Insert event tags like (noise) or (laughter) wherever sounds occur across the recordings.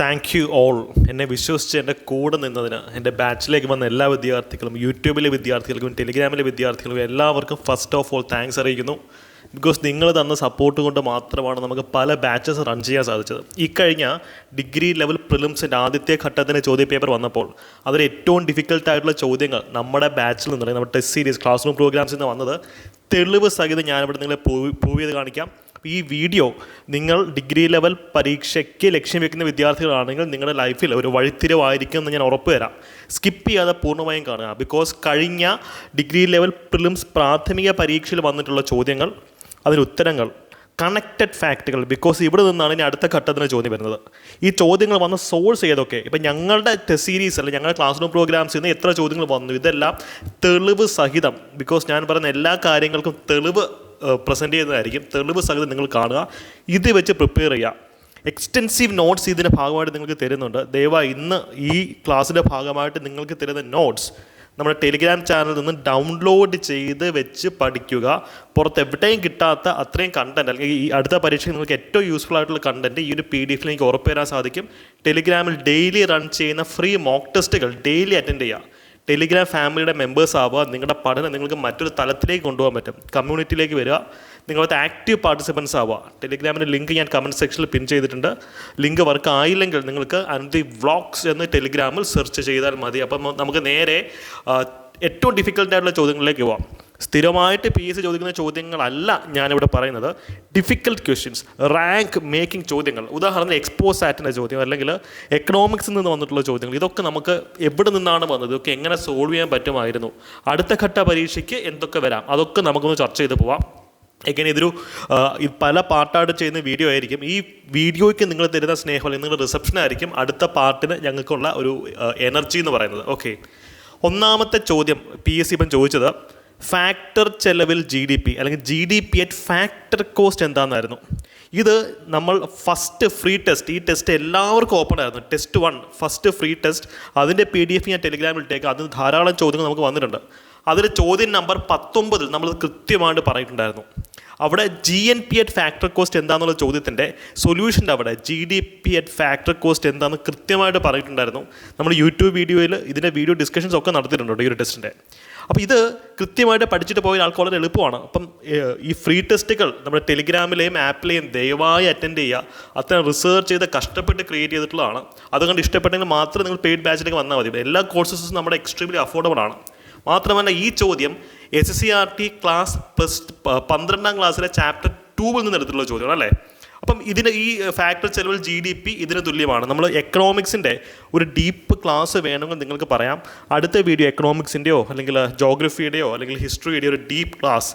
Thank you all എന്നെ വിശ്വസിച്ച് എന്റെ കൂടെ നിന്നതിന് എന്റെ ബാച്ചിലേക്ക് വന്ന എല്ലാ വിദ്യാർത്ഥികളും യൂട്യൂബിലെ വിദ്യാർത്ഥികൾക്കും ടെലിഗ്രാമിലെ വിദ്യാർത്ഥികൾക്കും എല്ലാവർക്കും ഫസ്റ്റ് ഓഫ് ഓൾ താങ്ക്സ് അറിയിക്കുന്നു. ബിക്കോസ് നിങ്ങൾ തന്ന സപ്പോർട്ട് കൊണ്ട് മാത്രമാണ് നമുക്ക് പല ബാച്ചസ് റൺ ചെയ്യാൻ സാധിച്ചത്. ഇക്കഴിഞ്ഞ ഡിഗ്രി ലെവൽ പ്രിലിംസിന്റെ ആദ്യത്തെ ഘട്ടത്തിന് ചോദ്യ പേപ്പർ വന്നപ്പോൾ അതിൽ ഏറ്റവും ഡിഫിക്കൽട്ടായിട്ടുള്ള ചോദ്യങ്ങൾ നമ്മുടെ ബാച്ചിൽ നിന്ന് നമ്മുടെ ടെസ്റ്റ് സീരീസ് ക്ലാസ് റൂം പ്രോഗ്രാംസിൽ നിന്ന് വന്നത് തെളിവ് സഹിതം ഞാനിവിടെ നിങ്ങളെ പ്രൂവ് പ്രൂവ് ചെയ്ത് കാണിക്കാം. ഈ വീഡിയോ നിങ്ങൾ ഡിഗ്രി ലെവൽ പരീക്ഷയ്ക്ക് ലക്ഷ്യം വെക്കുന്ന വിദ്യാർത്ഥികളാണെങ്കിൽ നിങ്ങളുടെ ലൈഫിൽ ഒരു വഴിത്തിരിവായിരിക്കും എന്ന് ഞാൻ ഉറപ്പ് തരാം. സ്കിപ്പ് ചെയ്യാതെ പൂർണമായും കാണുക. ബിക്കോസ് കഴിഞ്ഞ ഡിഗ്രി ലെവൽ പ്രിലിംസ് പ്രാഥമിക പരീക്ഷയിൽ വന്നിട്ടുള്ള ചോദ്യങ്ങൾ അതിന് ഉത്തരങ്ങൾ കണക്റ്റഡ് ഫാക്റ്റുകൾ ബിക്കോസ് ഇവിടെ നിന്നാണ് ഇനി അടുത്ത ഘട്ടത്തിന് ചോദ്യം വരുന്നത്. ഈ ചോദ്യങ്ങൾ വന്ന സോഴ്സ് ചെയ്തൊക്കെ ഇപ്പം ഞങ്ങളുടെ ടെസ്റ്റ് സീരീസ് അല്ലെങ്കിൽ ഞങ്ങളുടെ ക്ലാസ് റൂം പ്രോഗ്രാംസിൽ നിന്ന് എത്ര ചോദ്യങ്ങൾ വന്നു? ഇതെല്ലാം തെളിവ് സഹിതം. ബിക്കോസ് ഞാൻ പറയുന്ന എല്ലാ കാര്യങ്ങൾക്കും തെളിവ് പ്രസന്റ് ചെയ്യുന്നതായിരിക്കും. തെളിവ് സഹിതം നിങ്ങൾ കാണുക. ഇത് വെച്ച് പ്രിപ്പയർ ചെയ്യുക. എക്സ്റ്റെൻസീവ് നോട്ട്സ് ഇതിന്റെ ഭാഗമായിട്ട് നിങ്ങൾക്ക് തരുന്നുണ്ട്. ദയവായി ഇന്ന് ഈ ക്ലാസ്സിന്റെ ഭാഗമായിട്ട് നിങ്ങൾക്ക് തരുന്ന നോട്ട്സ് നമ്മുടെ ടെലിഗ്രാം ചാനലിൽ നിന്ന് ഡൗൺലോഡ് ചെയ്ത് വെച്ച് പഠിക്കുക. പുറത്ത് എവിടെയും കിട്ടാത്ത അത്രയും കണ്ടന്റ് അല്ലെങ്കിൽ ഈ അടുത്ത പരീക്ഷയ്ക്ക് നിങ്ങൾക്ക് ഏറ്റവും യൂസ്ഫുൾ ആയിട്ടുള്ള കണ്ടന്റ് ഈ ഒരു പി ഡി എഫിൽ എനിക്ക് ഉറപ്പ് തരാൻ സാധിക്കും ടെലിഗ്രാമിൽ ഡെയിലി റൺ ചെയ്യുന്ന ഫ്രീ മോക്ക് ടെസ്റ്റുകൾ ഡെയിലി അറ്റൻഡ് ചെയ്യുക. ടെലിഗ്രാം ഫാമിലിയുടെ മെമ്പേഴ്സ് ആവുക നിങ്ങളുടെ പഠനം നിങ്ങൾക്ക് മറ്റൊരു തലത്തിലേക്ക് കൊണ്ടുപോകാൻ പറ്റും. കമ്മ്യൂണിറ്റിയിലേക്ക് വരിക നിങ്ങളത്തെ ആക്റ്റീവ് പാർട്ടിസിപ്പൻസ് ആവുക. ടെലിഗ്രാമിന്റെ ലിങ്ക് ഞാൻ കമന്റ് സെക്ഷനിൽ പിൻ ചെയ്തിട്ടുണ്ട്. ലിങ്ക് വർക്ക് ആയില്ലെങ്കിൽ നിങ്ങൾക്ക് അനന്തി വ്ളോഗ്സ് എന്ന് ടെലിഗ്രാമിൽ സെർച്ച് ചെയ്താൽ മതി. അപ്പം നമുക്ക് നേരെ ഏറ്റവും ഡിഫിക്കൽട്ടായിട്ടുള്ള ചോദ്യങ്ങളിലേക്ക് പോവാം. സ്ഥിരമായിട്ട് പി എസ് സി ചോദിക്കുന്ന ചോദ്യങ്ങളല്ല ഞാനിവിടെ പറയുന്നത്. ഡിഫിക്കൽട്ട് ക്വസ്റ്റ്യൻസ് റാങ്ക് മേക്കിംഗ് ചോദ്യങ്ങൾ. ഉദാഹരണത്തിന് എക്സ്പോസ് ആറ്റിന്റെ ചോദ്യം അല്ലെങ്കിൽ എക്കണോമിക്സിൽ നിന്ന് വന്നിട്ടുള്ള ചോദ്യങ്ങൾ. ഇതൊക്കെ നമുക്ക് എവിടെ നിന്നാണ് വന്നത്? ഇതൊക്കെ എങ്ങനെ സോൾവ് ചെയ്യാൻ പറ്റുമായിരുന്നു? അടുത്ത ഘട്ട പരീക്ഷയ്ക്ക് എന്തൊക്കെ വരാം? അതൊക്കെ നമുക്കൊന്ന് ചർച്ച ചെയ്ത് പോവാം. എങ്ങനെ ഇതൊരു പല പാർട്ടായിട്ട് ചെയ്യുന്ന വീഡിയോ ആയിരിക്കും. ഈ വീഡിയോയ്ക്ക് നിങ്ങൾ തരുന്ന സ്നേഹം അല്ലെങ്കിൽ നിങ്ങളുടെ റിസപ്ഷൻ ആയിരിക്കും അടുത്ത പാർട്ടിന് ഞങ്ങൾക്കുള്ള ഒരു എനർജി എന്ന് പറയുന്നത്. ഓക്കെ ഒന്നാമത്തെ ചോദ്യം പി എസ് സി ഇപ്പം ചോദിച്ചത് ഫാക്ടർ ചെലവിൽ ജി ഡി പി അല്ലെങ്കിൽ G D P at factor cost എന്താണെന്നായിരുന്നു ഇത് നമ്മൾ ഫസ്റ്റ് ഫ്രീ ടെസ്റ്റ് ഈ ടെസ്റ്റ് എല്ലാവർക്കും ഓപ്പൺ ആയിരുന്നു. Test one first free test അതിന്റെ പി ഡി എഫ് ഞാൻ ടെലിഗ്രാമിൽ ഇട്ടേക്കാം. അതിന് ധാരാളം ചോദ്യങ്ങൾ നമുക്ക് വന്നിട്ടുണ്ട്. അതിൽ ചോദ്യം നമ്പർ പത്തൊമ്പതിൽ നമ്മൾ കൃത്യമായിട്ട് പറഞ്ഞിട്ടുണ്ടായിരുന്നു. അവിടെ G N P at factor cost എന്താണെന്നുള്ള ചോദ്യത്തിന്റെ സൊല്യൂഷന്റെ അവിടെ G D P at factor cost എന്താണെന്ന് കൃത്യമായിട്ട് പറഞ്ഞിട്ടുണ്ടായിരുന്നു. നമ്മൾ യൂട്യൂബ് വീഡിയോയിൽ ഇതിന്റെ വീഡിയോ ഡിസ്കഷൻസ് ഒക്കെ നടത്തിയിട്ടുണ്ട് ഈ ഒരു ടെസ്റ്റിന്റെ അപ്പോൾ ഇത് കൃത്യമായിട്ട് പഠിച്ചിട്ട് പോയ ആൾക്ക് വളരെ എളുപ്പമാണ്. അപ്പം ഈ ഫ്രീ ടെസ്റ്റുകൾ നമ്മുടെ ടെലിഗ്രാമിലെയും ആപ്പിലെയും ദയവായി അറ്റൻഡ് ചെയ്യുക. അത്ര റിസർച്ച് ചെയ്ത് കഷ്ടപ്പെട്ട് ക്രിയേറ്റ് ചെയ്തിട്ടുള്ളതാണ്. അതുകൊണ്ട് ഇഷ്ടപ്പെട്ടെങ്കിൽ മാത്രമേ നിങ്ങൾ പെയ്ഡ് ബാച്ചിലേക്ക് വന്നാൽ മതി. എല്ലാ കോഴ്സസും നമ്മുടെ എക്സ്ട്രീംലി അഫോർഡബിൾ ആണ്. മാത്രമല്ല ഈ ചോദ്യം S C R T class plus പന്ത്രണ്ടാം ക്ലാസ്സിലെ ചാപ്റ്റർ ടൂവിൽ നിന്ന് എടുത്തിട്ടുള്ള ചോദ്യമാണ് അല്ലേ? അപ്പം ഇതിന് ഈ ഫാക്ടർ ചെലവിൽ ജി ഡി പി ഇതിന് തുല്യമാണ്. നമ്മൾ എക്കണോമിക്സിന്റെ ഒരു ഡീപ്പ് ക്ലാസ് വേണമെങ്കിൽ നിങ്ങൾക്ക് പറയാം. അടുത്ത വീഡിയോ എക്കണോമിക്സിന്റെയോ അല്ലെങ്കിൽ ജോഗ്രഫിയുടെയോ അല്ലെങ്കിൽ ഹിസ്റ്ററിയുടെയോ ഒരു ഡീപ്പ് ക്ലാസ്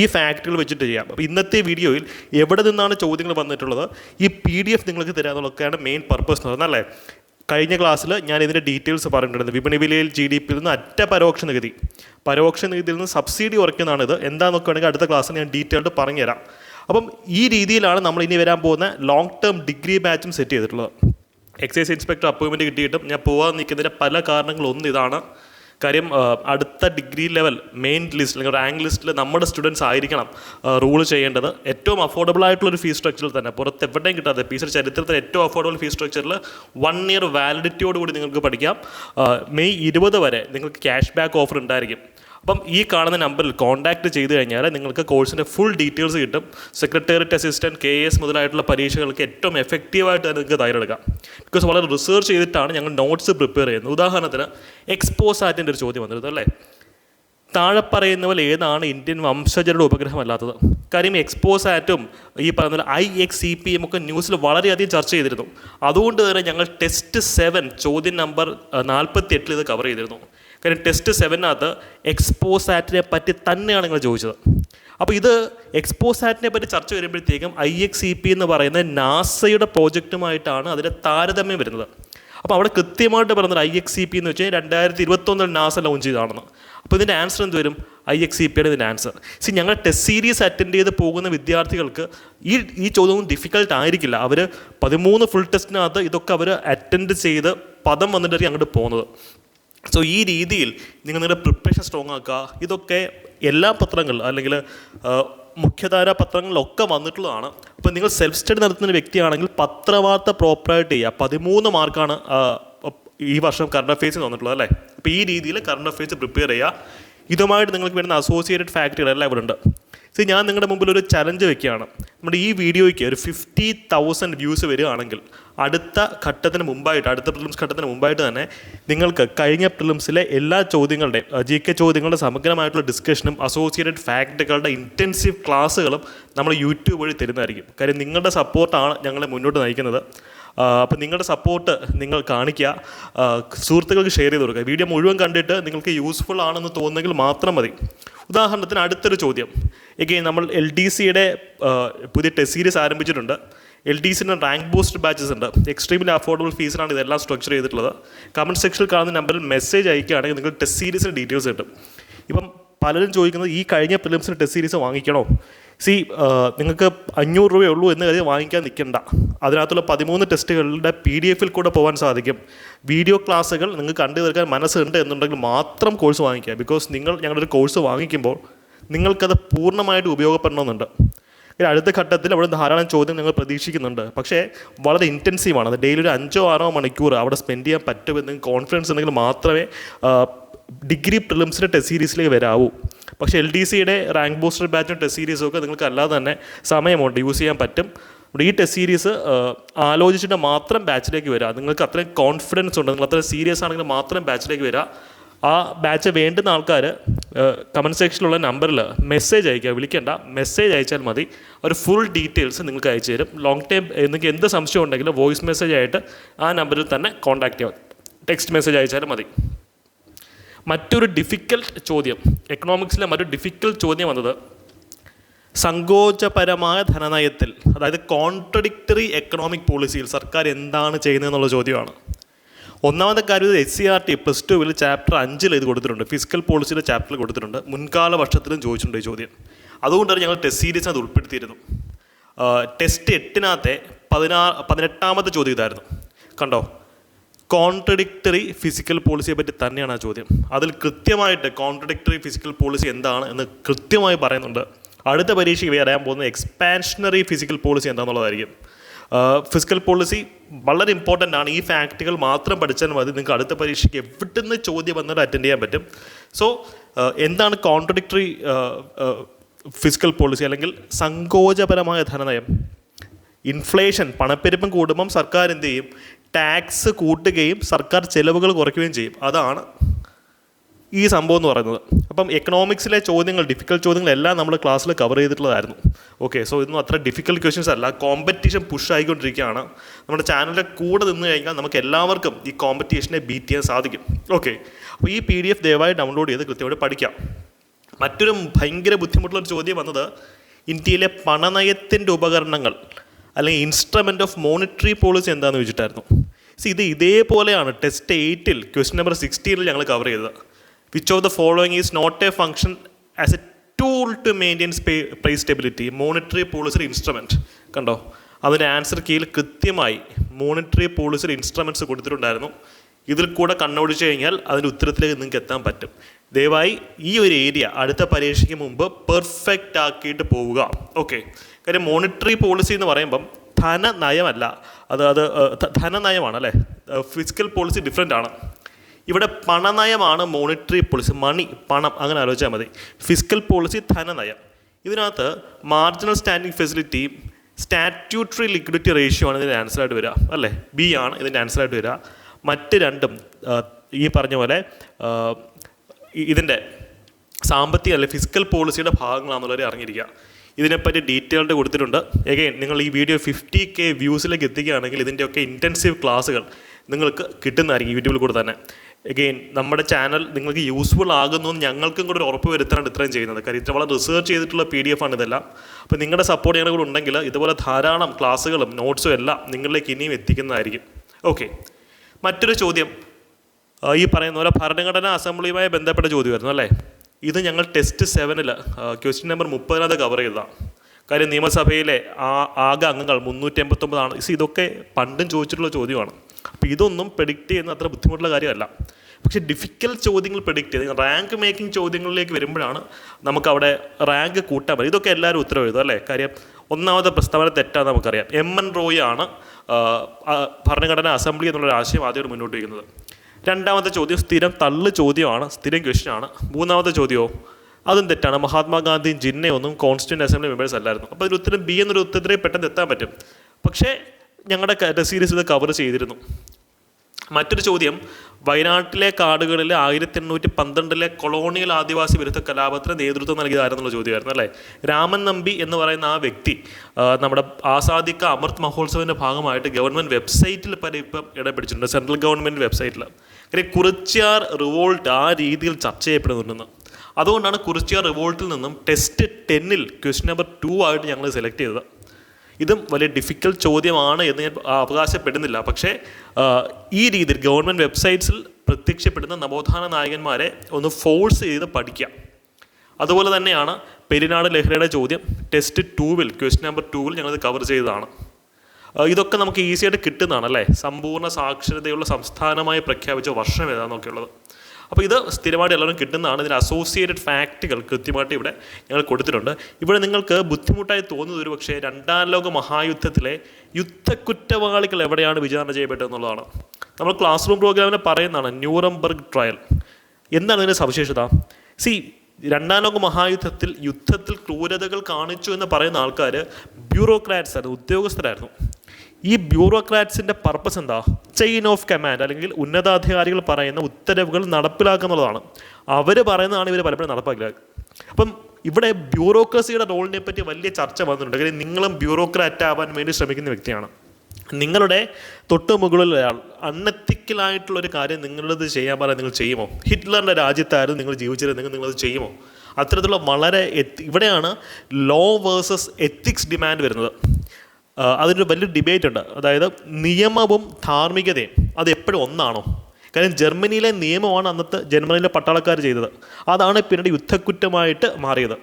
ഈ ഫാക്ടറികൾ വെച്ചിട്ട് ചെയ്യാം. അപ്പോൾ ഇന്നത്തെ വീഡിയോയിൽ എവിടെ നിന്നാണ് ചോദ്യങ്ങൾ വന്നിട്ടുള്ളത്? ഈ പി ഡി എഫ് നിങ്ങൾക്ക് തരാമെന്നുള്ളതൊക്കെയാണ് മെയിൻ പർപ്പസ് എന്ന് പറയുന്നത് അല്ലേ? കഴിഞ്ഞ ക്ലാസ്സിൽ ഞാൻ ഇതിന്റെ ഡീറ്റെയിൽസ് പറഞ്ഞിട്ടുണ്ട് വിപണി വിലയിൽ ജി ഡി പിയിൽ നിന്ന് അറ്റ പരോക്ഷ നികുതി. പരോക്ഷ നികുതിയിൽ നിന്ന് സബ്സിഡി കുറയ്ക്കുന്നതാണ് ഇത് എന്താണെന്നൊക്കെ ആണെങ്കിൽ അടുത്ത ക്ലാസ്സിൽ ഞാൻ ഡീറ്റെയിൽഡ് പറഞ്ഞുതരാം. അപ്പം ഈ രീതിയിലാണ് നമ്മൾ ഇനി വരാൻ പോകുന്ന ലോങ് ടേം ഡിഗ്രി ബാച്ചും സെറ്റ് ചെയ്തിട്ടുള്ളത്. എക്സൈസ് ഇൻസ്പെക്ടർ അപ്പോയിൻമെന്റ് കിട്ടിയിട്ടും ഞാൻ പോകാൻ നിൽക്കുന്നതിന്റെ പല കാരണങ്ങളൊന്നും ഇതാണ്. കാര്യം അടുത്ത ഡിഗ്രി ലെവൽ മെയിൻ ലിസ്റ്റ് അല്ലെങ്കിൽ റാങ്ക് ലിസ്റ്റിൽ നമ്മുടെ സ്റ്റുഡൻസ് ആയിരിക്കണം റൂൾ ചെയ്യേണ്ടത്. ഏറ്റവും അഫോർഡബിൾ ആയിട്ടുള്ള ഒരു ഫീസ് സ്ട്രക്ചറിൽ തന്നെ പുറത്ത് എവിടെയും കിട്ടാതെ പി സി ചരിത്രത്തിൽ ഏറ്റവും അഫോർഡബിൾ ഫീസ് സ്ട്രക്ചറിൽ വൺ ഇയർ വാലിഡിറ്റിയോട് കൂടി നിങ്ങൾക്ക് പഠിക്കാം. മെയ് ഇരുപത് വരെ നിങ്ങൾക്ക് ക്യാഷ് ബാക്ക് ഓഫർ ഉണ്ടായിരിക്കും. അപ്പം ഈ കാണുന്ന നമ്പറിൽ കോൺടാക്റ്റ് ചെയ്ത് കഴിഞ്ഞാൽ നിങ്ങൾക്ക് കോഴ്സിന്റെ ഫുൾ ഡീറ്റെയിൽസ് കിട്ടും. സെക്രട്ടേറിയറ്റ് അസിസ്റ്റന്റ് കെ എസ് മുതലായിട്ടുള്ള പരീക്ഷകൾക്ക് ഏറ്റവും എഫക്റ്റീവായിട്ട് നിങ്ങൾക്ക് തയ്യാറെടുക്കാം. ബിക്കോസ് വളരെ റിസർച്ച് ചെയ്തിട്ടാണ് ഞങ്ങൾ നോട്ട്സ് പ്രിപ്പയർ ചെയ്യുന്നത്. ഉദാഹരണത്തിന് എക്സ്പോസ് ആറ്റിന്റെ ഒരു ചോദ്യം വന്നിരുന്നത് അല്ലേ? താഴെ പറയുന്നവൽ ഏതാണ് ഇന്ത്യൻ വംശജരുടെ ഉപഗ്രഹമല്ലാത്തത്? കാര്യം എക്സ്പോസ് ആറ്റും ഈ പറയുന്ന I X C P M ഒക്കെ ന്യൂസിൽ വളരെയധികം ചർച്ച ചെയ്തിരുന്നു. അതുകൊണ്ട് തന്നെ ഞങ്ങൾ ടെസ്റ്റ് സെവൻ ചോദ്യം നമ്പർ നാൽപ്പത്തി എട്ടിൽ ഇത് കവർ ചെയ്തിരുന്നു. കാര്യം ടെസ്റ്റ് സെവനകത്ത് എക്സ്പോസ് ആറ്റിനെ പറ്റി തന്നെയാണ് നിങ്ങൾ ചോദിച്ചത്. അപ്പോൾ ഇത് എക്സ്പോസ് ആറ്റിനെ പറ്റി ചർച്ച വരുമ്പോഴത്തേക്കും ഐ എക്സ് ഇ പി എന്ന് പറയുന്ന നാസയുടെ പ്രോജക്റ്റുമായിട്ടാണ് അതിന്റെ താരതമ്യം വരുന്നത്. അപ്പോൾ അവിടെ കൃത്യമായിട്ട് പറയുന്നത് ഐ എക്സ് ഇ പി എന്ന് വെച്ചാൽ രണ്ടായിരത്തി ഇരുപത്തൊന്നിൽ നാസ ലോഞ്ച് ചെയ്താണെന്ന് അപ്പോൾ ഇതിന്റെ ആൻസർ എന്ത് വരും? ഐ എക്സ് ഇ പിയുടെ ഇതിന്റെ ആൻസർ സി ഞങ്ങൾ ടെസ്റ്റ് സീരീസ് അറ്റൻഡ് ചെയ്ത് പോകുന്ന വിദ്യാർത്ഥികൾക്ക് ഈ ഈ ചോദ്യവും ഡിഫിക്കൽട്ട് ആയിരിക്കില്ല. അവർ പതിമൂന്ന് ഫുൾ ടെസ്റ്റിനകത്ത് ഇതൊക്കെ അവർ അറ്റൻഡ് ചെയ്ത് പദം വന്നിട്ടായിരിക്കും അങ്ങോട്ട് പോകുന്നത്. സോ ഈ രീതിയിൽ നിങ്ങൾ നിങ്ങളുടെ പ്രിപ്പറേഷൻ സ്ട്രോങ് ആക്കുക. ഇതൊക്കെ എല്ലാ പത്രങ്ങൾ അല്ലെങ്കിൽ മുഖ്യധാരാ പത്രങ്ങളിലൊക്കെ വന്നിട്ടുള്ളതാണ്. അപ്പോൾ നിങ്ങൾ സെൽഫ് സ്റ്റഡി നടത്തുന്ന വ്യക്തിയാണെങ്കിൽ പത്രവാർത്ത പ്രോപ്പറായിട്ട് ചെയ്യുക. പതിമൂന്ന് മാർക്കാണ് ഈ വർഷം കറണ്ട് അഫേഴ്സ് വന്നിട്ടുള്ളത് അല്ലേ? അപ്പോൾ ഈ രീതിയിൽ കറണ്ട് അഫേഴ്സ് പ്രിപ്പയർ ചെയ്യുക. ഇതുമായിട്ട് നിങ്ങൾക്ക് വരുന്ന അസോസിയേറ്റഡ് ഫാക്ടറികളെല്ലാം ഇവിടെ ഉണ്ട്. സി ഞാൻ നിങ്ങളുടെ മുമ്പിൽ ഒരു ചലഞ്ച് വെക്കുകയാണ്. നമ്മുടെ ഈ വീഡിയോയ്ക്ക് ഒരു ഫിഫ്റ്റി തൗസൻഡ് വ്യൂസ് വരികയാണെങ്കിൽ അടുത്ത ഘട്ടത്തിന് മുമ്പായിട്ട് അടുത്ത പ്രിലിംസ് ഘട്ടത്തിന് മുമ്പായിട്ട് തന്നെ നിങ്ങൾക്ക് കഴിഞ്ഞ പ്രിലിംസിലെ എല്ലാ ചോദ്യങ്ങളുടെയും ജി കെ ചോദ്യങ്ങളുടെ സമഗ്രമായിട്ടുള്ള ഡിസ്കഷനും അസോസിയേറ്റഡ് ഫാക്റ്റുകളുടെ ഇന്റൻസീവ് ക്ലാസ്സുകളും നമ്മൾ യൂട്യൂബ് വഴി തരുന്നതായിരിക്കും. കാര്യം നിങ്ങളുടെ സപ്പോർട്ടാണ് ഞങ്ങളെ മുന്നോട്ട് നയിക്കുന്നത്. അപ്പോൾ നിങ്ങളുടെ സപ്പോർട്ട് നിങ്ങൾ കാണിക്കുക. സുഹൃത്തുക്കൾക്ക് ഷെയർ ചെയ്ത് കൊടുക്കുക. വീഡിയോ മുഴുവൻ കണ്ടിട്ട് നിങ്ങൾക്ക് യൂസ്ഫുൾ ആണെന്ന് തോന്നുന്നെങ്കിൽ മാത്രം മതി. ഉദാഹരണത്തിന് അടുത്തൊരു ചോദ്യം. എഗെയിൻ നമ്മൾ എൽ ഡി സിയുടെ പുതിയ ടെസ്റ്റ് സീരീസ് ആരംഭിച്ചിട്ടുണ്ട്. എൽ ഡി സിന്റെ റാങ്ക് ബൂസ്റ്റ് ബാച്ചസ് ഉണ്ട്. എക്സ്ട്രീംലി അഫോർഡബിൾ ഫീസിലാണ് ഇതെല്ലാം സ്ട്രക്ചർ ചെയ്തിട്ടുള്ളത്. കമന്റ് സെക്ഷനിൽ കാണുന്ന നമ്പറിൽ മെസ്സേജ് അയക്കുകയാണെങ്കിൽ നിങ്ങൾക്ക് ടെസ്റ്റ് സീരീസിന്റെ ഡീറ്റെയിൽസ് കിട്ടും. ഇപ്പം പലരും ചോദിക്കുന്നത് ഈ കഴിഞ്ഞ ഫിലിംസിന് ടെസ്റ്റ് സീരീസ് വാങ്ങിക്കണോ? സി നിങ്ങൾക്ക് അഞ്ഞൂറ് രൂപയേ ഉള്ളൂ എന്ന് കരുതി വാങ്ങിക്കാൻ നിൽക്കണ്ട. അതിനകത്തുള്ള പതിമൂന്ന് ടെസ്റ്റുകളുടെ പി ഡി എഫിൽ കൂടെ പോകാൻ സാധിക്കും. വീഡിയോ ക്ലാസ്സുകൾ നിങ്ങൾക്ക് കണ്ടു തീർക്കാൻ മനസ്സുണ്ട് എന്നുണ്ടെങ്കിൽ മാത്രം കോഴ്സ് വാങ്ങിക്കുക. ബിക്കോസ് നിങ്ങൾ ഞങ്ങളുടെ ഒരു കോഴ്സ് വാങ്ങിക്കുമ്പോൾ നിങ്ങൾക്കത് പൂർണമായിട്ട് ഉപയോഗപ്പെടണമെന്നുണ്ട്. അടുത്ത ഘട്ടത്തിൽ അവിടെ ധാരാളം ചോദ്യം നിങ്ങൾ പ്രതീക്ഷിക്കുന്നുണ്ട്. പക്ഷേ വളരെ ഇന്റൻസീവാണ് അത് ഡെയിലി ഒരു അഞ്ചോ ആറോ മണിക്കൂർ അവിടെ സ്പെൻഡ് ചെയ്യാൻ പറ്റുമെന്ന് കോൺഫിഡൻസ് ഉണ്ടെങ്കിൽ മാത്രമേ ഡിഗ്രി പ്രിലിംസിന്റെ ടെസ്റ്റ് സീരീസിലേക്ക് വരാവൂ. പക്ഷേ എൽ ഡി സിയുടെ റാങ്ക് ബൂസ്റ്റർ ബാച്ചും ടെസ്റ്റ് സീരീസും ഒക്കെ നിങ്ങൾക്ക് അല്ലാതെ തന്നെ സമയമുണ്ട്. യൂസ് ചെയ്യാൻ പറ്റും. ഇവിടെ ഈ ടെസ്റ്റ് സീരീസ് ആലോചിച്ചിട്ട് മാത്രം ബാച്ചിലേക്ക് വരിക നിങ്ങൾക്ക് അത്രയും കോൺഫിഡൻസ് ഉണ്ട്. നിങ്ങൾ അത്രയും സീരിയസ് ആണെങ്കിൽ മാത്രം ബാച്ചിലേക്ക് വരിക ആ ബാച്ച് വേണ്ടുന്ന ആൾക്കാർ കമന്റ് സെക്ഷനിലുള്ള നമ്പറിൽ മെസ്സേജ് അയക്കുക. വിളിക്കേണ്ട. മെസ്സേജ് അയച്ചാൽ മതി. ഒരു ഫുൾ ഡീറ്റെയിൽസ് നിങ്ങൾക്ക് അയച്ചു തരും. ലോങ് ടൈം നിങ്ങൾക്ക് എന്ത് സംശയം ഉണ്ടെങ്കിലും വോയിസ് മെസ്സേജ് ആയിട്ട് ആ നമ്പറിൽ തന്നെ കോൺടാക്റ്റ് ചെയ്യാം. ടെക്സ്റ്റ് മെസ്സേജ് അയച്ചാലും മതി. മറ്റൊരു ഡിഫിക്കൽട്ട് ചോദ്യം. എക്കണോമിക്സിലെ മറ്റൊരു ഡിഫിക്കൽട്ട് ചോദ്യം വന്നത് സങ്കോചപരമായ ധനനയത്തിൽ അതായത് കോൺട്രഡിക്ടറി എക്കണോമിക് പോളിസിയിൽ സർക്കാർ എന്താണ് ചെയ്യുന്നതെന്നുള്ള ചോദ്യമാണ്. ഒന്നാമത്തെ കാര്യം S C R T plus ടുവിൽ ചാപ്റ്റർ അഞ്ചിൽ ഇത് കൊടുത്തിട്ടുണ്ട്. ഫിസിക്കൽ പോളിസിയുടെ ചാപ്റ്ററിൽ കൊടുത്തിട്ടുണ്ട്. മുൻകാല വർഷത്തിലും ചോദിച്ചിട്ടുണ്ട് ഈ ചോദ്യം. അതുകൊണ്ടാണ് ഞങ്ങൾ ടെസ്റ്റ് സീരീസ് അത് ഉൾപ്പെടുത്തിയിരുന്നു. ടെസ്റ്റ് എട്ടിനകത്തെ പതിനാ പതിനെട്ടാമത്തെ ചോദ്യം ഇതായിരുന്നു. കണ്ടോ? കോൺട്രഡിക്ടറി ഫിസിക്കൽ പോളിസിയെ പറ്റി തന്നെയാണ് ആ ചോദ്യം. അതിൽ കൃത്യമായിട്ട് കോൺട്രഡിക്ടറി ഫിസിക്കൽ പോളിസി എന്താണ് എന്ന് കൃത്യമായി പറയുന്നുണ്ട്. അടുത്ത പരീക്ഷയ്ക്ക് വരാൻ പോകുന്ന എക്സ്പാൻഷനറി ഫിസിക്കൽ പോളിസി എന്താണെന്നുള്ളതായിരിക്കും ഫിസിക്കൽ പോളിസി വളരെ ഇമ്പോർട്ടന്റ് ആണ്. ഈ ഫാക്റ്റുകൾ മാത്രം പഠിച്ചാൽ മതി. നിങ്ങൾക്ക് അടുത്ത പരീക്ഷയ്ക്ക് എവിടുന്ന് ചോദ്യം വന്നാലും അറ്റൻഡ് ചെയ്യാൻ പറ്റും. സോ എന്താണ് കോൺട്രഡിക്ടറി ഫിസിക്കൽ പോളിസി അല്ലെങ്കിൽ സങ്കോചപരമായ ധനനയം? ഇൻഫ്ലേഷൻ പണപ്പെരുപ്പം കൂടുമ്പം സർക്കാർ എന്ത് ചെയ്യും? ടാക്സ് കൂട്ടുകയും സർക്കാർ ചെലവുകൾ കുറയ്ക്കുകയും ചെയ്യും. അതാണ് ഈ സംഭവം എന്ന് പറയുന്നത്. അപ്പം എക്കണോമിക്സിലെ ചോദ്യങ്ങൾ ഡിഫിക്കൽട്ട് ചോദ്യങ്ങളെല്ലാം നമ്മൾ ക്ലാസ്സിൽ കവർ ചെയ്തിട്ടുള്ളതായിരുന്നു. ഓക്കെ സോ ഇതൊന്നും അത്ര ഡിഫിക്കൽട്ട് ക്വസ്റ്റ്യൻസ് അല്ല. കോമ്പറ്റീഷൻ പുഷ് ആയിക്കൊണ്ടിരിക്കുകയാണ്. നമ്മുടെ ചാനലിന്റെ കൂടെ നിന്ന് കഴിഞ്ഞാൽ നമുക്ക് എല്ലാവർക്കും ഈ കോമ്പറ്റീഷനെ ബീറ്റ് ചെയ്യാൻ സാധിക്കും. ഓക്കെ അപ്പോൾ ഈ പി ഡി എഫ് ദയവായി ഡൗൺലോഡ് ചെയ്ത് കൃത്യമായിട്ട് പഠിക്കാം. മറ്റൊരു ഭയങ്കര ബുദ്ധിമുട്ടുള്ള ഒരു ചോദ്യം വന്നത് ഇന്ത്യയിലെ പണനയത്തിന്റെ ഉപകരണങ്ങൾ അല്ലെങ്കിൽ ഇൻസ്ട്രുമെന്റ് ഓഫ് മോണിറ്ററി പോളിസി എന്താണെന്ന് ചോദിച്ചിട്ടായിരുന്നു. സി ഇത് ഇതേപോലെയാണ് ടെസ്റ്റ് എയ്റ്റിൽ ക്വസ്റ്റ്യൻ നമ്പർ സിക്സ്റ്റീനിൽ ഞങ്ങൾ കവർ ചെയ്തത്. Which of the following is not a function as a tool to maintain price stability monetary policy instrument കണ്ടോ? അതിന്റെ ആൻസർ കീയിൽ കൃത്യമായി മോണിറ്ററി പോളിസി ഇൻസ്ട്രുമെന്റ്സ് കൊടുത്തിട്ടുണ്ടായിരുന്നു. ഇതിൽ കൂടെ കണ്ണോടിച്ച് കഴിഞ്ഞാൽ അതിന്റെ ഉത്തരത്തിലേക്ക് നിങ്ങൾക്ക് എത്താൻ പറ്റും. ദയവായി ഈ ഒരു ഏരിയ അടുത്ത പരീക്ഷയ്ക്ക് മുമ്പ് പെർഫെക്റ്റ് ആക്കിയിട്ട് പോവുക. ഓക്കെ കാര്യം മോണിറ്ററി പോളിസി എന്ന് പറയുമ്പം ധനനയമല്ല. അത് അത് ധനനയമാണ് അല്ലേ? ഫിസിക്കൽ പോളിസി ഡിഫറെന്റ് ആണ്. ഇവിടെ പണനയമാണ് മോണിറ്ററി പോളിസി മണി പണം അങ്ങനെ ആലോചിച്ചാൽ മതി. ഫിസിക്കൽ പോളിസി ധനനയം. ഇതിനകത്ത് marginal standing facility statutory liquidity ratio ആണ് ഇതിന്റെ ആൻസറായിട്ട് വരിക അല്ലേ? ബി ആണ് ഇതിന്റെ ആൻസറായിട്ട് വരിക മറ്റ് രണ്ടും ഈ പറഞ്ഞ പോലെ ഇതിന്റെ സാമ്പത്തിക അല്ലെ ഫിസിക്കൽ പോളിസിയുടെ ഭാഗങ്ങളാണെന്നുള്ളവരെ അറിഞ്ഞിരിക്കുക. ഇതിനെപ്പറ്റി ഡീറ്റെയിൽഡ് കൊടുത്തിട്ടുണ്ട്. എഗെയിൻ നിങ്ങൾ ഈ വീഡിയോ ഫിഫ്റ്റി കെ വ്യൂസിലേക്ക് എത്തിക്കുകയാണെങ്കിൽ ഇതിന്റെയൊക്കെ ഇന്റൻസീവ് ക്ലാസ്സുകൾ നിങ്ങൾക്ക് കിട്ടുന്നതായിരിക്കും യൂട്യൂബിൽ കൂടെ തന്നെ. എഗെയിൻ നമ്മുടെ ചാനൽ നിങ്ങൾക്ക് യൂസ്ഫുൾ ആകുന്നു എന്ന് ഞങ്ങൾക്കും കൂടെ ഒരു ഉറപ്പ് വരുത്താനാണ് ഇത്രയും ചെയ്യുന്നത്. കാര്യം ഇത്ര വളരെ റിസർച്ച് ചെയ്തിട്ടുള്ള പി ഡി എഫ് ആണ് ഇതെല്ലാം. അപ്പോൾ നിങ്ങളുടെ സപ്പോർട്ട് ഞങ്ങളുടെ കൂടെ ഉണ്ടെങ്കിൽ ഇതുപോലെ ധാരാളം ക്ലാസ്സുകളും നോട്ട്സും എല്ലാം നിങ്ങളിലേക്ക് ഇനിയും എത്തിക്കുന്നതായിരിക്കും. ഓക്കെ മറ്റൊരു ചോദ്യം. ഈ പറയുന്ന പോലെ ഭരണഘടനാ അസംബ്ലിയുമായി ബന്ധപ്പെട്ട ചോദ്യമായിരുന്നു അല്ലേ? ഇത് ഞങ്ങൾ ടെസ്റ്റ് സെവനിൽ ക്വസ്റ്റ്യൻ നമ്പർ മുപ്പതിനകത്ത് കവർ ചെയ്തതാണ് കാര്യം നിയമസഭയിലെ ആ ആകെ അംഗങ്ങൾ മുന്നൂറ്റി എൺപത്തൊമ്പതാണ് ഇതൊക്കെ പണ്ടും ചോദിച്ചിട്ടുള്ള ചോദ്യമാണ്. അപ്പോൾ ഇതൊന്നും പ്രെഡിക്റ്റ് ചെയ്യുന്ന അത്ര ബുദ്ധിമുട്ടുള്ള കാര്യമല്ല. പക്ഷേ ഡിഫിക്കൽട്ട് ചോദ്യങ്ങൾ പ്രിഡിക്റ്റ് ചെയ്ത് റാങ്ക് മേക്കിംഗ് ചോദ്യങ്ങളിലേക്ക് വരുമ്പോഴാണ് നമുക്ക് അവിടെ റാങ്ക് കൂട്ടാൻ പറ്റും ഇതൊക്കെ എല്ലാവരും ഉത്തരവ് എഴുതും അല്ലേ? കാര്യം ഒന്നാമത്തെ പ്രസ്താവന തെറ്റാന്ന് നമുക്കറിയാം. എം എൻ റോയാണ് ഭരണഘടനാ അസംബ്ലി എന്നുള്ളൊരു ആശയം ആദ്യമായിട്ട് മുന്നോട്ട് വയ്ക്കുന്നത്. രണ്ടാമത്തെ ചോദ്യം സ്ഥിരം തള്ളു ചോദ്യമാണ് സ്ഥിരം ക്വസ്റ്റ്യൻ ആണ് മൂന്നാമത്തെ ചോദ്യമോ? അതും തെറ്റാണ്. മഹാത്മാഗാന്ധിയും ജിന്നയൊന്നും കോൺസ്റ്റിറ്റ്യൂൻ അസംബ്ലി മെമ്പേഴ്സ് അല്ലായിരുന്നു. അപ്പോൾ ഇതിന് ഉത്തരം ബി എന്നൊരു ഉത്തരത്തിലേക്ക് പെട്ടെന്ന് എത്താൻ പറ്റും. പക്ഷേ ഞങ്ങളുടെ സീരീസ് ഇത് കവർ ചെയ്തിരുന്നു. മറ്റൊരു ചോദ്യം. വയനാട്ടിലെ കാടുകളിൽ ആയിരത്തി എണ്ണൂറ്റി പന്ത്രണ്ടിലെ കൊളോണിയൽ ആദിവാസി വിരുദ്ധ കലാപത്തിന് നേതൃത്വം നൽകിയതായിരുന്നുള്ള ചോദ്യമായിരുന്നു അല്ലേ? രാമൻ നമ്പി എന്ന് പറയുന്ന ആ വ്യക്തി നമ്മുടെ ആസാദിക്ക അമൃത് മഹോത്സവിന്റെ ഭാഗമായിട്ട് ഗവൺമെന്റ് വെബ്സൈറ്റിൽ പല ഇപ്പം ഇടം സെൻട്രൽ ഗവൺമെന്റ് വെബ്സൈറ്റിൽ. കാര്യം കുറിച്യാർ റിവോൾട്ട് ആ രീതിയിൽ ചർച്ച ചെയ്യപ്പെടുന്നുണ്ടെന്ന്. അതുകൊണ്ടാണ് കുറിച്ചിയാർ റിവോൾട്ടിൽ നിന്നും ടെസ്റ്റ് ടെന്നിൽ ക്വസ്റ്റ്യൻ നമ്പർ ടു ആയിട്ട് ഞങ്ങൾ സെലക്ട് ചെയ്തത്. ഇതും വലിയ ഡിഫിക്കൽട്ട് ചോദ്യമാണ് എന്ന് ഞാൻ അവകാശപ്പെടുന്നില്ല. പക്ഷേ ഈ രീതിയിൽ ഗവൺമെന്റ് വെബ്സൈറ്റ്സിൽ പ്രത്യക്ഷപ്പെടുന്ന നവോത്ഥാന നായകന്മാരെ ഒന്ന് ഫോഴ്സ് ചെയ്ത് പഠിക്കുക. അതുപോലെ തന്നെയാണ് പെരിനാട് ലഹരിയുടെ ചോദ്യം ടെസ്റ്റ് ടൂവിൽ ക്വസ്റ്റ്യൻ നമ്പർ ടൂവിൽ ഞങ്ങളത് കവർ ചെയ്തതാണ്. ഇതൊക്കെ നമുക്ക് ഈസിയായിട്ട് കിട്ടുന്നതാണ് അല്ലേ? സമ്പൂർണ സാക്ഷരതയുള്ള സംസ്ഥാനമായി പ്രഖ്യാപിച്ച വർഷം ഏതാണെന്നൊക്കെയുള്ളത് അപ്പോൾ ഇത് സ്ഥിരമായിട്ട് എല്ലാവരും കിട്ടുന്നതാണ്. ഇതിന് അസോസിയേറ്റഡ് ഫാക്റ്റുകൾ കൃത്യമായിട്ട് ഇവിടെ ഞങ്ങൾ കൊടുത്തിട്ടുണ്ട്. ഇവിടെ നിങ്ങൾക്ക് ബുദ്ധിമുട്ടായി തോന്നുന്നത് ഒരു പക്ഷേ രണ്ടാം ലോക മഹായുദ്ധത്തിലെ യുദ്ധക്കുറ്റവാളികൾ എവിടെയാണ് വിചാരണ ചെയ്യപ്പെട്ടതെന്നുള്ളതാണ് നമ്മൾ ക്ലാസ് റൂം പ്രോഗ്രാമിനെ പറയുന്നതാണ് ന്യൂറംബർഗ് ട്രയൽ. എന്താണ് ഇതിന്റെ സവിശേഷത? സി രണ്ടാം ലോക മഹായുദ്ധത്തിൽ യുദ്ധത്തിൽ ക്രൂരതകൾ കാണിച്ചു എന്ന് പറയുന്ന ആൾക്കാർ ബ്യൂറോക്രാറ്റ്സ് ആയിരുന്നു ഉദ്യോഗസ്ഥരായിരുന്നു. ഈ ബ്യൂറോക്രാറ്റ്സിന്റെ പർപ്പസ് എന്താ? ചെയിൻ ഓഫ് കമാൻഡ് അല്ലെങ്കിൽ ഉന്നതാധികാരികൾ പറയുന്ന ഉത്തരവുകൾ നടപ്പിലാക്കുക എന്നുള്ളതാണ് അവർ പറയുന്നതാണ് ഇവർ പലപ്പോഴും നടപ്പാക്കുക അപ്പം ഇവിടെ ബ്യൂറോക്രസിയുടെ റോളിനെ പറ്റി വലിയ ചർച്ച വന്നിട്ടുണ്ട്. കാര്യം നിങ്ങളും ബ്യൂറോക്രാറ്റ് ആവാൻ വേണ്ടി ശ്രമിക്കുന്ന വ്യക്തിയാണ്. നിങ്ങളുടെ തൊട്ട് മുകളിൽ ഒരാൾ അൺഎത്തിക്കലായിട്ടുള്ള ഒരു കാര്യം നിങ്ങളത് ചെയ്യാൻ പറയാൻ നിങ്ങൾ ചെയ്യുമോ? ഹിറ്റ്ലറിന്റെ രാജ്യത്തായിരുന്നു നിങ്ങൾ ജീവിച്ചിരുന്നെങ്കിൽ നിങ്ങളത് ചെയ്യുമോ? അത്തരത്തിലുള്ള വളരെ ഇവിടെയാണ് ലോ വേഴ്സസ് എത്തിക്സ് ഡിമാൻഡ് വരുന്നത്. അതിനൊരു വലിയ ഡിബേറ്റ് ഉണ്ട്. അതായത് നിയമവും ധാർമ്മികതയും അത് എപ്പോഴും ഒന്നാണോ? കാര്യം ജർമ്മനിയിലെ നിയമമാണ് അന്നത്തെ ജർമ്മനിയിലെ പട്ടാളക്കാർ ചെയ്തത്. അതാണ് പിന്നീട് യുദ്ധക്കുറ്റമായിട്ട് മാറിയത്.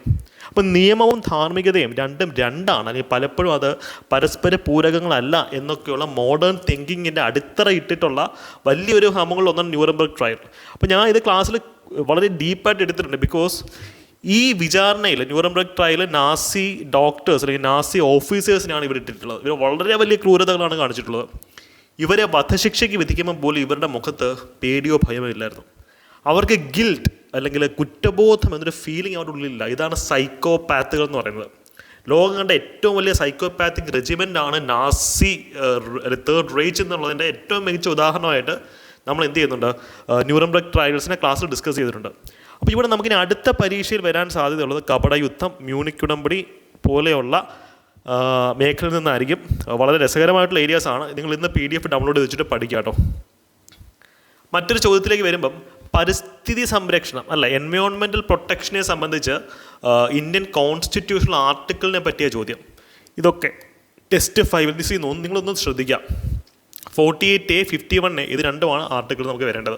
അപ്പം നിയമവും ധാർമ്മികതയും രണ്ടും രണ്ടാണ്. അല്ലെങ്കിൽ പലപ്പോഴും അത് പരസ്പര പൂരകങ്ങളല്ല എന്നൊക്കെയുള്ള മോഡേൺ തിങ്കിങ്ങിന്റെ അടിത്തറ ഇട്ടിട്ടുള്ള വലിയൊരു ഹമങ്ങളിലൊന്നാണ് ന്യൂറംബർഗ് ട്രയൽ അപ്പോൾ ഞാൻ ഇത് ക്ലാസ്സിൽ വളരെ ഡീപ്പായിട്ട് എടുത്തിട്ടുണ്ട് ബിക്കോസ് ഈ വിചാരണയിൽ ന്യൂറംബർഗ് ട്രയൽ നാസി ഡോക്ടേഴ്സ് അല്ലെങ്കിൽ നാസി ഓഫീസേഴ്സിനാണ് ഇവർ ഇട്ടിട്ടുള്ളത്. ഇവർ വളരെ വലിയ ക്രൂരതകളാണ് കാണിച്ചിട്ടുള്ളത്. ഇവരെ വധശിക്ഷയ്ക്ക് വിധിക്കുമ്പോൾ പോലും ഇവരുടെ മുഖത്ത് പേടിയോ ഭയമോ ഇല്ലായിരുന്നു. അവർക്ക് ഗിൽട്ട് അല്ലെങ്കിൽ കുറ്റബോധം എന്നൊരു ഫീലിംഗ് അവരുടെ ഉള്ളിലില്ല. ഇതാണ് സൈക്കോ പാത്തുകൾ എന്ന് പറയുന്നത്. ലോകം കണ്ട ഏറ്റവും വലിയ സൈക്കോപാത്തിക് റെജിമെന്റ് ആണ് നാസി തേർഡ് റേജ് എന്നുള്ളതിന്റെ ഏറ്റവും മികച്ച ഉദാഹരണമായിട്ട് നമ്മൾ എന്ത് ചെയ്യുന്നുണ്ട്? ന്യൂറംബ്രഗ് ട്രയൽസിനെ ക്ലാസ്സിൽ ഡിസ്കസ് ചെയ്തിട്ടുണ്ട്. അപ്പോൾ ഇവിടെ നമുക്കിനി അടുത്ത പരീക്ഷയിൽ വരാൻ സാധ്യതയുള്ളത് കപടയുദ്ധം മ്യൂണിക് ഉടമ്പടി പോലെയുള്ള മേഖലയിൽ നിന്നായിരിക്കും. വളരെ രസകരമായിട്ടുള്ള ഏരിയാസ് ആണ്. നിങ്ങൾ ഇന്ന് പി ഡി എഫ് ഡൗൺലോഡ് ചെയ്ത് വെച്ചിട്ട് പഠിക്കുക കേട്ടോ. മറ്റൊരു ചോദ്യത്തിലേക്ക് വരുമ്പം പരിസ്ഥിതി സംരക്ഷണം അല്ല എൻവയോൺമെന്റൽ പ്രൊട്ടക്ഷനെ സംബന്ധിച്ച് ഇന്ത്യൻ കോൺസ്റ്റിറ്റ്യൂഷണൽ ആർട്ടിക്കിളിനെ പറ്റിയ ചോദ്യം. ഇതൊക്കെ ടെസ്റ്റ് ഫൈവ് ദിസ് നിങ്ങളൊന്ന് ശ്രദ്ധിക്കാം forty eight A fifty one A ഇത് രണ്ടുമാണ് ആർട്ടിക്കിൾ നമുക്ക് വരേണ്ടത്.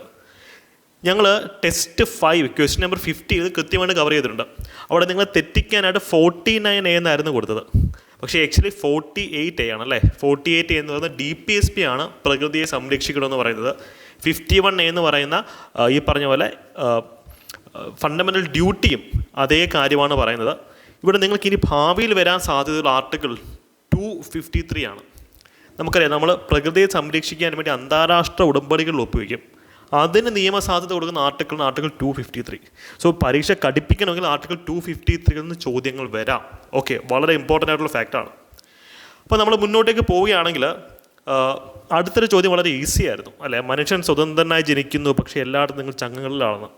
ഞങ്ങൾ test five question number fifty ഇത് കൃത്യമായിട്ട് കവർ ചെയ്തിട്ടുണ്ട്. അവിടെ നിങ്ങൾ തെറ്റിക്കാനായിട്ട് ഫോർട്ടി നയൻ എ എന്നായിരുന്നു കൊടുത്തത്. പക്ഷേ ആക്ച്വലി ഫോർട്ടി എയ്റ്റ് എ ആണ് അല്ലേ? ഫോർട്ടി എയ്റ്റ് എന്ന് പറയുന്നത് ഡി പി എസ് പി ആണ് പ്രകൃതിയെ സംരക്ഷിക്കണമെന്ന് പറയുന്നത്. ഫിഫ്റ്റി വൺ എ എന്ന് പറയുന്ന ഈ പറഞ്ഞ പോലെ ഫണ്ടമെന്റൽ ഡ്യൂട്ടിയും അതേ കാര്യമാണ് പറയുന്നത്. ഇവിടെ നിങ്ങൾക്ക് ഇനി ഭാവിയിൽ വരാൻ സാധ്യതയുള്ള ആർട്ടിക്കിൾ ടു ഫിഫ്റ്റി ത്രീ ആണ്. നമുക്കറിയാം നമ്മൾ പ്രകൃതിയെ സംരക്ഷിക്കാൻ വേണ്ടി അന്താരാഷ്ട്ര ഉടമ്പടികളിൽ ഒപ്പുവയ്ക്കും അതിന് നിയമസാധ്യത കൊടുക്കുന്ന article article two fifty three so പരീക്ഷ കടിപ്പിക്കണമെങ്കിൽ ആർട്ടിക്കിൾ ടു ഫിഫ്റ്റി ത്രീയിൽ നിന്ന് ചോദ്യങ്ങൾ വരാം. ഓക്കെ വളരെ ഇമ്പോർട്ടന്റ് ആയിട്ടുള്ള ഫാക്റ്റാണ് അപ്പോൾ നമ്മൾ മുന്നോട്ടേക്ക് പോവുകയാണെങ്കിൽ അടുത്തൊരു ചോദ്യം വളരെ ഈസി ആയിരുന്നു. അല്ലേ? മനുഷ്യൻ സ്വതന്ത്രനായി ജനിക്കുന്നു പക്ഷേ എല്ലായിടത്തും നിങ്ങൾ ചങ്ങങ്ങളിലാണെന്ന്.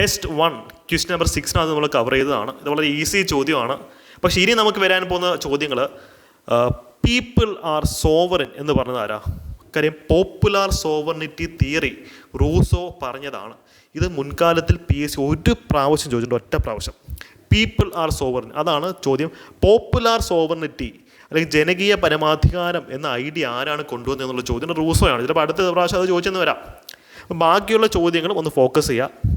ടെസ്റ്റ് വൺ ക്വസ്റ്റ്യൻ നമ്പർ സിക്സിനകത്ത് നമ്മൾ കവർ ചെയ്തതാണ്. ഇത് വളരെ ഈസി ചോദ്യമാണ്. പക്ഷേ ഇനി നമുക്ക് വരാൻ പോകുന്ന ചോദ്യങ്ങൾ പീപ്പിൾ ആർ സോവറിൻ എന്ന് പറഞ്ഞത് ആരാ? കാര്യം പോപ്പുലാർ സോവർണിറ്റി തിയറി റൂസോ പറഞ്ഞതാണ്. ഇത് മുൻകാലത്തിൽ പി എസ് സി ഒരു പ്രാവശ്യം ചോദിച്ചിട്ടുണ്ട് ഒറ്റ പ്രാവശ്യം. പീപ്പിൾ ആർ സോവർണി അതാണ് ചോദ്യം. പോപ്പുലാർ സോവർണിറ്റി അല്ലെങ്കിൽ ജനകീയ പരമാധികാരം എന്ന ഐഡിയ ആരാണ് കൊണ്ടുവന്നത് എന്നുള്ള ചോദ്യം റൂസോയാണ്. ചിലപ്പോൾ അടുത്ത പ്രാവശ്യം അത് ചോദിച്ചെന്ന് വരാം. ബാക്കിയുള്ള ചോദ്യങ്ങളും ഒന്ന് ഫോക്കസ് ചെയ്യുക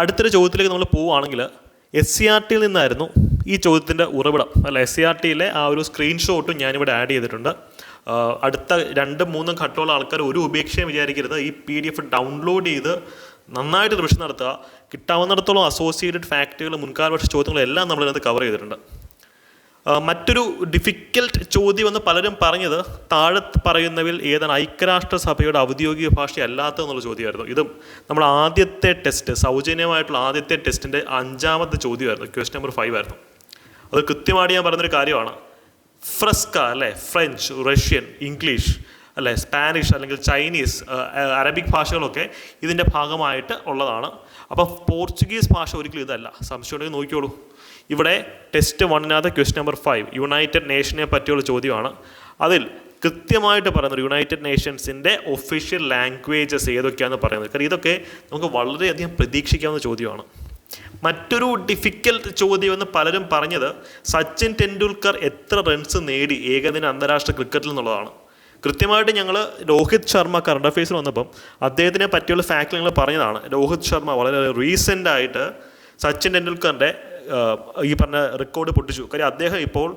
അടുത്തൊരു ചോദ്യത്തിലേക്ക് നമ്മൾ പോവുകയാണെങ്കിൽ എസ് സി ആർ ടിയിൽ നിന്നായിരുന്നു ഈ ചോദ്യത്തിന്റെ ഉറവിടം. അല്ല എസ് സി ആർ ടിയിലെ ആ ഒരു സ്ക്രീൻഷോട്ടും ഞാനിവിടെ ആഡ് ചെയ്തിട്ടുണ്ട്. അടുത്ത രണ്ട് മൂന്നും ഘട്ടമുള്ള ആൾക്കാർ ഒരു ഉപേക്ഷയും വിചാരിക്കരുത്. ഈ പി ഡി എഫ് ഡൗൺലോഡ് ചെയ്ത് നന്നായിട്ട് റിവിഷൻ നടത്തുക. കിട്ടാവുന്നിടത്തോളം അസോസിയേറ്റഡ് ഫാക്റ്റുകൾ മുൻകാല വർഷ ചോദ്യങ്ങളെല്ലാം നമ്മളിതിനകത്ത് കവർ ചെയ്തിട്ടുണ്ട്. മറ്റൊരു ഡിഫിക്കൽട്ട് ചോദ്യം എന്ന് പലരും പറഞ്ഞത് താഴെ പറയുന്നവയിൽ ഏതാണ് ഐക്യരാഷ്ട്രസഭയുടെ ഔദ്യോഗിക ഭാഷ അല്ലാത്തതെന്നുള്ള ചോദ്യമായിരുന്നു. ഇതും നമ്മൾ ആദ്യത്തെ ടെസ്റ്റ് സൗജന്യമായിട്ടുള്ള ആദ്യത്തെ ടെസ്റ്റിന്റെ അഞ്ചാമത്തെ ചോദ്യമായിരുന്നു ക്വസ്റ്റ് നമ്പർ ഫൈവ് ആയിരുന്നു. അത് കൃത്യമായിട്ട് ഞാൻ പറഞ്ഞൊരു കാര്യമാണ്. ഫ്രസ്ക അല്ലേ? ഫ്രഞ്ച് റഷ്യൻ ഇംഗ്ലീഷ് അല്ലേ? സ്പാനിഷ് അല്ലെങ്കിൽ ചൈനീസ് അറബിക് ഭാഷകളൊക്കെ ഇതിന്റെ ഭാഗമായിട്ട് ഉള്ളതാണ്. അപ്പോൾ പോർച്ചുഗീസ് ഭാഷ ഒരിക്കലും ഇതല്ല. സംശയം ഉണ്ടെങ്കിൽ നോക്കിയോളൂ ഇവിടെ ടെസ്റ്റ് വണ്ണിനകത്ത് ക്വസ്റ്റ്യൻ നമ്പർ ഫൈവ് യുണൈറ്റഡ് നേഷനെ പറ്റിയുള്ള ചോദ്യമാണ്. അതിൽ കൃത്യമായിട്ട് പറയുന്നത് യുണൈറ്റഡ് നേഷൻസിന്റെ ഒഫീഷ്യൽ ലാംഗ്വേജസ് ഏതൊക്കെയാണെന്ന് പറയുന്നത്. കാരണം ഇതൊക്കെ നമുക്ക് വളരെയധികം പ്രതീക്ഷിക്കാവുന്ന ചോദ്യമാണ്. മറ്റൊരു ഡിഫിക്കൽട്ട് ചോദ്യം എന്ന് പലരും പറഞ്ഞത് സച്ചിൻ ടെണ്ടുൽക്കർ എത്ര റൺസ് നേടി ഏകദിന അന്താരാഷ്ട്ര ക്രിക്കറ്റിൽ എന്നുള്ളതാണ്. കൃത്യമായിട്ട് ഞങ്ങൾ രോഹിത് ശർമ്മ കറണ്ട് അഫയേഴ്സിൽ വന്നപ്പം അദ്ദേഹത്തിനെ പറ്റിയുള്ള ഫാക്ട് ഞങ്ങൾ പറഞ്ഞതാണ്. രോഹിത് ശർമ്മ വളരെ റീസെന്റ് ആയിട്ട് സച്ചിൻ ടെണ്ടുൽക്കറിന്റെ ഈ പറഞ്ഞ റെക്കോർഡ് പൊട്ടിച്ചു. കാര്യം അദ്ദേഹം ഇപ്പോൾ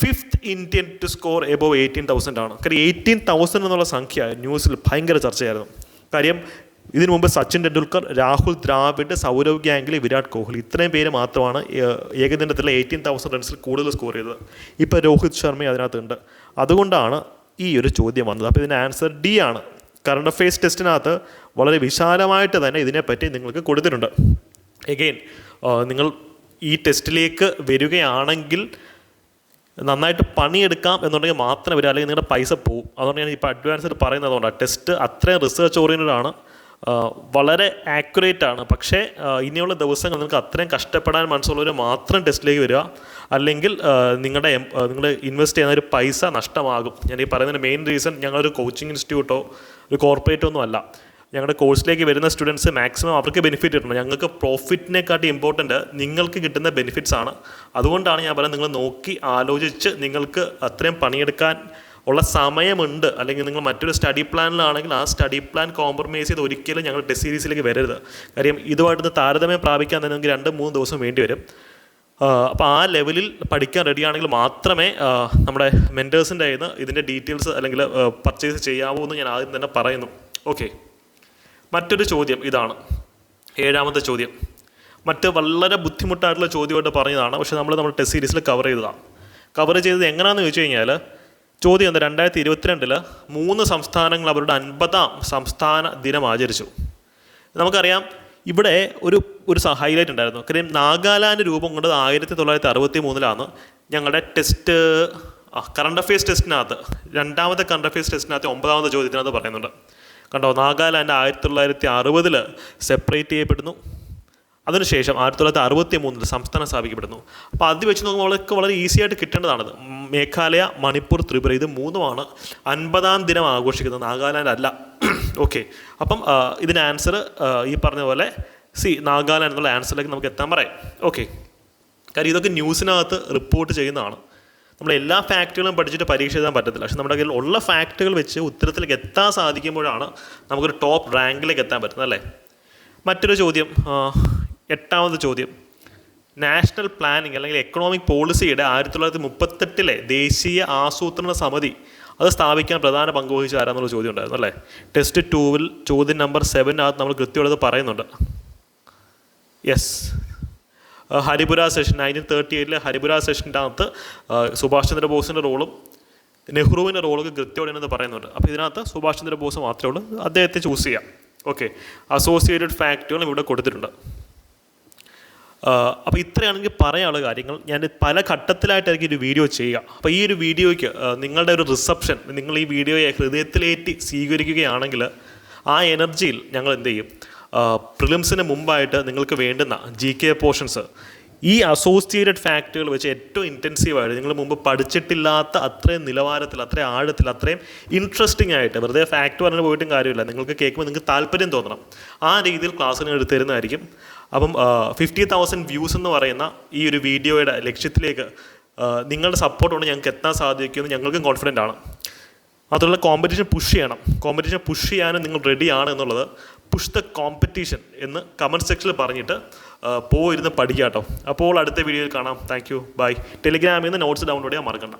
fifth Indian to score above eighteen thousand ആണ്. കാര്യം എയ്റ്റീൻ തൗസൻഡ് എന്നുള്ള സംഖ്യ ന്യൂസിൽ ഭയങ്കര ചർച്ചയായിരുന്നു. കാര്യം ഇതിനു മുമ്പ് സച്ചിൻ ടെണ്ടുൽക്കർ രാഹുൽ ദ്രാവിഡ് സൗരവ് ഗാംഗുലി വിരാട് കോഹ്ലി ഇത്രയും പേര് മാത്രമാണ് ഏകദിനത്തിലെ എയ്റ്റീൻ തൗസൻഡ് റൺസിൽ കൂടുതൽ സ്കോർ ചെയ്തത്. ഇപ്പോൾ രോഹിത് ശർമ്മ അതിനകത്തുണ്ട്. അതുകൊണ്ടാണ് ഈ ഒരു ചോദ്യം വന്നത്. അപ്പോൾ ഇതിന്റെ ആൻസർ ഡി ആണ്. കറണ്ട് അഫയേഴ്സ് ടെസ്റ്റിനകത്ത് വളരെ വിശാലമായിട്ട് തന്നെ ഇതിനെപ്പറ്റി നിങ്ങൾക്ക് കൊടുത്തിട്ടുണ്ട്. എഗെയിൻ നിങ്ങൾ ഈ ടെസ്റ്റിലേക്ക് വരികയാണെങ്കിൽ നന്നായിട്ട് പണിയെടുക്കാം എന്നുണ്ടെങ്കിൽ മാത്രം വരിക. അല്ലെങ്കിൽ നിങ്ങളുടെ പൈസ പോവും. അതുകൊണ്ട് ഞാൻ ഇപ്പോൾ അഡ്വാൻസ്ഡ് പറയുന്നതുകൊണ്ടാണ് ടെസ്റ്റ് അത്രയും റിസർച്ച് ഓറിയന്റഡ് ആണ്. വളരെ ആക്യുറേറ്റ് ആണ്. പക്ഷേ ഇനിയുള്ള ദിവസങ്ങൾ നിങ്ങൾക്ക് അത്രയും കഷ്ടപ്പെടാൻ മനസ്സുള്ളവർ മാത്രം ടെസ്റ്റിലേക്ക് വരിക. അല്ലെങ്കിൽ നിങ്ങളുടെ നിങ്ങൾ ഇൻവെസ്റ്റ് ചെയ്യുന്ന ഒരു പൈസ നഷ്ടമാകും. ഞാൻ ഈ പറയുന്നതിന് മെയിൻ റീസൺ ഞങ്ങളൊരു കോച്ചിങ് ഇൻസ്റ്റിറ്റ്യൂട്ടോ ഒരു കോർപ്പറേറ്റോ ഒന്നും അല്ല. ഞങ്ങളുടെ കോഴ്സിലേക്ക് വരുന്ന സ്റ്റുഡൻസ് മാക്സിമം അവർക്ക് ബെനിഫിറ്റ് കിട്ടണം. ഞങ്ങൾക്ക് പ്രോഫിറ്റിനെക്കാട്ടി ഇമ്പോർട്ടന്റ് നിങ്ങൾക്ക് കിട്ടുന്ന ബെനിഫിറ്റ്സ് ആണ്. അതുകൊണ്ടാണ് ഞാൻ പറയുന്നത് നിങ്ങൾ നോക്കി ആലോചിച്ച് നിങ്ങൾക്ക് അത്രയും പണിയെടുക്കാൻ ഉള്ള സമയമുണ്ട്. അല്ലെങ്കിൽ നിങ്ങൾ മറ്റൊരു സ്റ്റഡി പ്ലാനിലാണെങ്കിൽ ആ സ്റ്റഡി പ്ലാൻ കോംപ്രമൈസ് ചെയ്ത് ഒരിക്കലും ഞങ്ങൾ ടെസ്റ്റ് സീരീസിലേക്ക് വരരുത്. കാര്യം ഇതുമായിട്ട് താരതമ്യം പ്രാപിക്കാൻ തന്നെ നിങ്ങൾക്ക് രണ്ട് മൂന്ന് ദിവസം വേണ്ടി വരും. അപ്പോൾ ആ ലെവലിൽ പഠിക്കാൻ റെഡിയാണെങ്കിൽ മാത്രമേ നമ്മുടെ മെന്റേഴ്സിന്റെ കയ്യിൽ നിന്ന് ഇതിന്റെ ഡീറ്റെയിൽസ് അല്ലെങ്കിൽ പർച്ചേസ് ചെയ്യാവൂ എന്ന് ഞാൻ ആദ്യം തന്നെ പറയുന്നു. ഓക്കെ മറ്റൊരു ചോദ്യം ഇതാണ്. ഏഴാമത്തെ ചോദ്യം. മറ്റ് വളരെ ബുദ്ധിമുട്ടായിട്ടുള്ള ചോദ്യമായിട്ട് പറഞ്ഞതാണ്. പക്ഷേ നമ്മൾ നമ്മുടെ ടെസ്റ്റ് സീരീസിൽ കവർ ചെയ്തതാണ്. കവർ ചെയ്തത് എങ്ങനെയാണെന്ന് ചോദിച്ചു കഴിഞ്ഞാൽ ചോദ്യം എന്താ? രണ്ടായിരത്തി ഇരുപത്തിരണ്ടിൽ മൂന്ന് സംസ്ഥാനങ്ങൾ അവരുടെ അൻപതാം സംസ്ഥാന ദിനം ആചരിച്ചു. നമുക്കറിയാം ഇവിടെ ഒരു ഒരു ഹൈലൈറ്റ് ഉണ്ടായിരുന്നു. കാര്യം നാഗാലാൻഡ് രൂപം കൊണ്ടത് ആയിരത്തി തൊള്ളായിരത്തി അറുപത്തി മൂന്നിലാണ് ഞങ്ങളുടെ ടെസ്റ്റ് കറണ്ട് അഫയേഴ്സ് ടെസ്റ്റിനകത്ത് രണ്ടാമത്തെ കറണ്ട് അഫയേഴ്സ് ടെസ്റ്റിനകത്ത് ഒമ്പതാമത്തെ ചോദ്യത്തിനകത്ത് പറയുന്നുണ്ട്. കണ്ടോ? നാഗാലാൻഡ് ആയിരത്തി തൊള്ളായിരത്തി അറുപതിൽ സെപ്പറേറ്റ് ചെയ്യപ്പെടുന്നു. അതിനുശേഷം ആയിരത്തി തൊള്ളായിരത്തി അറുപത്തി മൂന്നിൽ സംസ്ഥാനം സ്ഥാപിക്കപ്പെടുന്നു. അപ്പോൾ അത് വെച്ച് നോക്കുമ്പോൾ അവൾക്ക് വളരെ ഈസി ആയിട്ട് കിട്ടേണ്ടതാണത്. മേഘാലയ മണിപ്പൂർ ത്രിപുര ഇത് മൂന്നുമാണ് അൻപതാം ദിനം ആഘോഷിക്കുന്നത്. നാഗാലാൻഡ് അല്ല. (clears throat) ഓക്കെ അപ്പം ഇതിന് ആൻസർ ഈ പറഞ്ഞ പോലെ സി നാഗാലാൻഡ് എന്നുള്ള ആൻസറിലേക്ക് നമുക്ക് എത്താൻ പറയാം. ഓക്കെ കാര്യം ഇതൊക്കെ ന്യൂസിനകത്ത് റിപ്പോർട്ട് ചെയ്യുന്നതാണ്. നമ്മൾ എല്ലാ ഫാക്റ്റുകളും പഠിച്ചിട്ട് പരീക്ഷ എഴുതാൻ പറ്റത്തില്ല. പക്ഷെ നമ്മുടെ കയ്യിൽ ഉള്ള ഫാക്റ്റുകൾ വെച്ച് ഉത്തരത്തിലേക്ക് എത്താൻ സാധിക്കുമ്പോഴാണ് നമുക്കൊരു ടോപ്പ് റാങ്കിലേക്ക് എത്താൻ പറ്റുന്നത് അല്ലേ? മറ്റൊരു ചോദ്യം എട്ടാമത് ചോദ്യം. നാഷണൽ പ്ലാനിംഗ് അല്ലെങ്കിൽ എക്കണോമിക് പോളിസിയുടെ ആയിരത്തി തൊള്ളായിരത്തി മുപ്പത്തെട്ടിലെ ദേശീയ ആസൂത്രണ സമിതി അത് സ്ഥാപിക്കാൻ പ്രധാന പങ്ക് വഹിച്ച ആരാന്നുള്ള ചോദ്യം ഉണ്ടായിരുന്നു അല്ലേ? ടെസ്റ്റ് ടൂവിൽ ചോദ്യം നമ്പർ സെവനകത്ത് നമ്മൾ കൃത്യമായിട്ട് പറയുന്നുണ്ട്. Yes Haripura session nineteen thirty എയ്റ്റിലെ Haripura സെഷന്റെ അകത്ത് സുഭാഷ് ചന്ദ്രബോസിന്റെ റോളും നെഹ്റുവിന്റെ റോളൊക്കെ കൃത്യമായിട്ട് പറയുന്നുണ്ട്. അപ്പോൾ ഇതിനകത്ത് സുഭാഷ് ചന്ദ്രബോസ് മാത്രമേ ഉള്ളൂ. അദ്ദേഹത്തെ ചൂസ് ചെയ്യാം. ഓക്കെ അസോസിയേറ്റഡ് ഫാക്റ്റുകളും ഇവിടെ കൊടുത്തിട്ടുണ്ട്. അപ്പോൾ ഇത്രയാണെങ്കിൽ പറയാനുള്ള കാര്യങ്ങൾ. ഞാൻ പല ഘട്ടത്തിലായിട്ടായിരിക്കും ഒരു വീഡിയോ ചെയ്യുക. അപ്പോൾ ഈ ഒരു വീഡിയോയ്ക്ക് നിങ്ങളുടെ ഒരു റിസപ്ഷൻ നിങ്ങൾ ഈ വീഡിയോയെ ഹൃദയത്തിലേറ്റി സ്വീകരിക്കുകയാണെങ്കിൽ ആ എനർജിയിൽ ഞങ്ങൾ എന്ത് ചെയ്യും? പ്രിലിംസിന് മുമ്പായിട്ട് നിങ്ങൾക്ക് വേണ്ടുന്ന ജി കെ പോർഷൻസ് ഈ അസോസിയേറ്റഡ് ഫാക്റ്റുകൾ വെച്ച് ഏറ്റവും ഇന്റൻസീവായിട്ട് നിങ്ങൾ മുമ്പ് പഠിച്ചിട്ടില്ലാത്ത അത്രയും നിലവാരത്തിൽ അത്രയും ആഴത്തിൽ അത്രയും ഇൻട്രസ്റ്റിംഗ് ആയിട്ട് വെറുതെ ഫാക്റ്റ് പറഞ്ഞു പോയിട്ടും കാര്യമില്ല. നിങ്ങൾക്ക് കേൾക്കുമ്പോൾ നിങ്ങൾക്ക് താല്പര്യം തോന്നണം. ആ രീതിയിൽ ക്ലാസ്സിന് എടുത്തു തരുന്നതായിരിക്കും. അപ്പം ഫിഫ്റ്റി തൗസൻഡ് വ്യൂസ് എന്ന് പറയുന്ന ഈ ഒരു വീഡിയോയുടെ ലക്ഷ്യത്തിലേക്ക് നിങ്ങളുടെ സപ്പോർട്ട് കൊണ്ട് ഞങ്ങൾക്ക് എത്താൻ സാധിക്കുമെന്ന് ഞങ്ങൾക്കും കോൺഫിഡന്റ് ആണ്. മാത്രമല്ല കോമ്പറ്റീഷൻ പുഷ് ചെയ്യണം. കോമ്പറ്റീഷൻ പുഷ് ചെയ്യാനും നിങ്ങൾ റെഡിയാണ് എന്നുള്ളത് പുഷ് ദ കോമ്പറ്റീഷൻ എന്ന് കമന്റ് സെക്ഷനിൽ പറഞ്ഞിട്ട് പോയിരുന്ന് പഠിക്കാം കേട്ടോ അപ്പോൾ അടുത്ത വീഡിയോയിൽ കാണാം. താങ്ക് യു ബൈ ടെലിഗ്രാമിൽ നിന്ന് നോട്ട്സ് ഡൗൺലോഡ് ചെയ്യാൻ മറക്കണ്ട.